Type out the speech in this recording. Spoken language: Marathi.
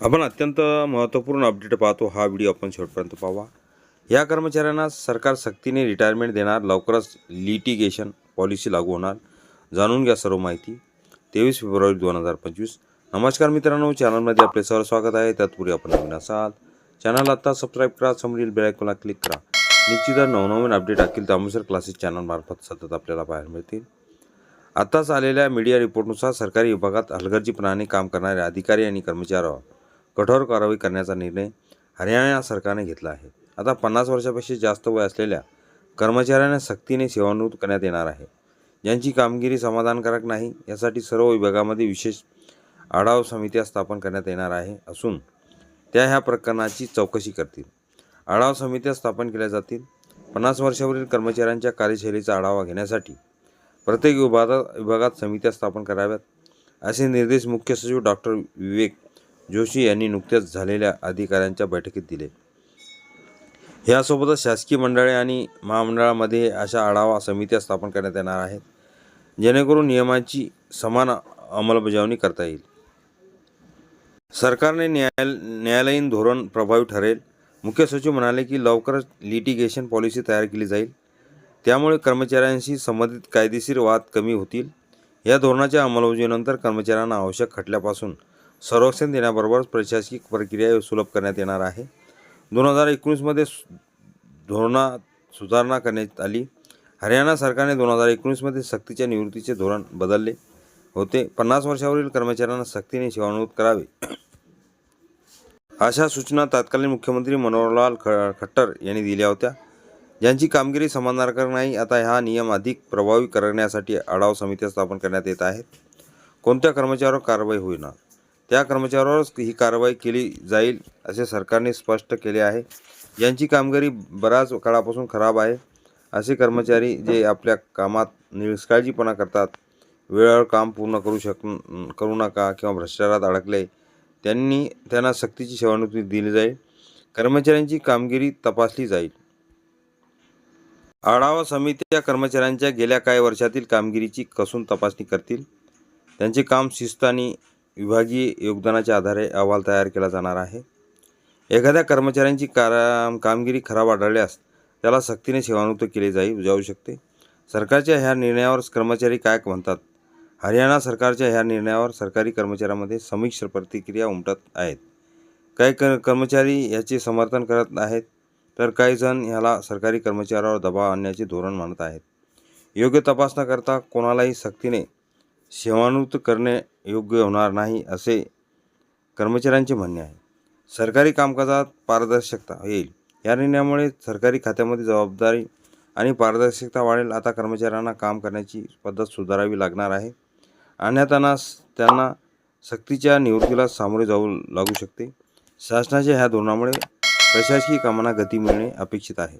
आपण अत्यंत महत्त्वपूर्ण अपडेट पाहतो. हा व्हिडिओ आपण शेवटपर्यंत पाहावा या कर्मचाऱ्यांना सरकार सक्तीने रिटायरमेंट देणार लवकरच लिटिगेशन पॉलिसी लागू होणार. जाणून घ्या सर्व माहिती. तेवीस फेब्रुवारी दोन हजार पंचवीस. नमस्कार मित्रांनो चॅनलमध्ये आपले सर्व स्वागत आहे. तत्पूर्वी आपण नवीन असाल चॅनल आत्ता सबस्क्राईब करा समोरील बेलायकोला क्लिक करा. निश्चितच नवनवीन अपडेट अखिल तामुसर क्लासेस चॅनलमार्फत सतत आपल्याला पाहायला मिळतील. आत्ताच आलेल्या मीडिया रिपोर्टनुसार सरकारी विभागात हलगर्जीपणाने काम करणारे अधिकारी आणि कर्मचाऱ्यांवर कठोर कारवाई करण्याचा निर्णय हरियाणा सरकारने घेतला आहे. आता पन्नास वर्षापेक्षा जास्त वय असलेल्या कर्मचाऱ्यांना सक्तीने सेवानिवृत्त करण्यात येणार आहे. ज्यांची कामगिरी समाधानकारक नाही यासाठी सर्व विभागामध्ये विशेष आढावा समित्या स्थापन करण्यात येणार आहे असून त्या ह्या प्रकरणाची चौकशी करतील. आढावा समित्या स्थापन केल्या जातील. पन्नास वर्षावरील कर्मचाऱ्यांच्या कार्यशैलीचा आढावा घेण्यासाठी प्रत्येक विभागात विभागात समित्या स्थापन कराव्यात असे निर्देश मुख्य सचिव डॉक्टर विवेक जोशी यांनी नुकत्याच झालेल्या अधिकाऱ्यांच्या बैठकीत दिले. यासोबतच शासकीय मंडळे आणि महामंडळामध्ये अशा आढावा समित्या स्थापन करण्यात येणार आहेत जेणेकरून नियमांची समान अंमलबजावणी करता येईल. सरकारने न्यायाल न्यायालयीन धोरण प्रभावी ठरेल. मुख्य सचिव म्हणाले की लवकरच लिटिगेशन पॉलिसी तयार केली जाईल. त्यामुळे कर्मचाऱ्यांशी संबंधित कायदेशीर वाद कमी होतील. या धोरणाच्या अंमलबजावणीनंतर कर्मचाऱ्यांना आवश्यक खटल्यापासून संरक्षण देण्याबरोबरच प्रशासकीय प्रक्रिया सुलभ करण्यात येणार आहे. दोन हजार एकोणीसमध्ये धोरणात सुधारणा करण्यात आली. हरियाणा सरकारने दोन हजार एकोणीसमध्ये सक्तीच्या निवृत्तीचे धोरण बदलले होते. पन्नास वर्षावरील कर्मचाऱ्यांना सक्तीने सेवानिवृत्त करावे. अशा सूचना तत्कालीन मुख्यमंत्री मनोहरलाल ख खट्टर यांनी दिल्या होत्या. ज्यांची कामगिरी समाधानकारक नाही आता हा नियम अधिक प्रभावी करण्यासाठी आढावा समित्या स्थापन करण्यात येत आहेत. कोणत्या कर्मचाऱ्यावर कारवाई होईना? त्या कर्मचाऱ्यावरच ही कारवाई केली जाईल असे सरकारने स्पष्ट केले आहे. ज्यांची कामगिरी बऱ्याच काळापासून खराब आहे. असे कर्मचारी जे आपल्या कामात निष्काळजीपणा करतात वेळेवर काम पूर्ण करू शक करू नका किंवा भ्रष्टाचारात अडकले त्यांनी त्यांना सक्तीची सेवानिवृत्ती दिली जाईल. कर्मचाऱ्यांची कामगिरी तपासली जाईल. आढावा समित्या कर्मचाऱ्यांच्या गेल्या काही वर्षातील कामगिरीची कसून तपासणी करतील? त्यांचे काम शिस्त आणि विभागीय योगदानाच्या आधारे अहवाल तयार केला जाणार आहे. एखाद्या कर्मचाऱ्यांची कार कामगिरी खराब आढळल्यास त्याला सक्तीने सेवानिवृत्त केले जाई जाऊ शकते. सरकारच्या ह्या निर्णयावर कर्मचारी काय म्हणतात? हरियाणा सरकारच्या ह्या निर्णयावर सरकारी कर्मचाऱ्यांमध्ये संमिश्र प्रतिक्रिया उमटत आहेत. काही क कर्मचारी याचे समर्थन करत आहेत तर काही जण ह्याला सरकारी कर्मचाऱ्यावर दबाव आणण्याचे धोरण मानत आहेत. योग्य तपासण्याकरता करता कोणालाही सक्तीने सेवानिवृत्त करणे योग्य होणार नाही असे कर्मचाऱ्यांचे म्हणणे आहे. सरकारी कामकाजात पारदर्शकता येईल. या निर्णयामुळे सरकारी खात्यामध्ये जबाबदारी आणि पारदर्शकता वाढेल. आता कर्मचाऱ्यांना काम करण्याची पद्धत सुधारावी लागणार आहे. अन्यथा त्यांना सक्तीच्या निवृत्तीला सामोरे जाऊ लागू शकते. शासनाच्या ह्या धोरणामुळे प्रशासकीय कामांना गती मिळणे अपेक्षित आहे.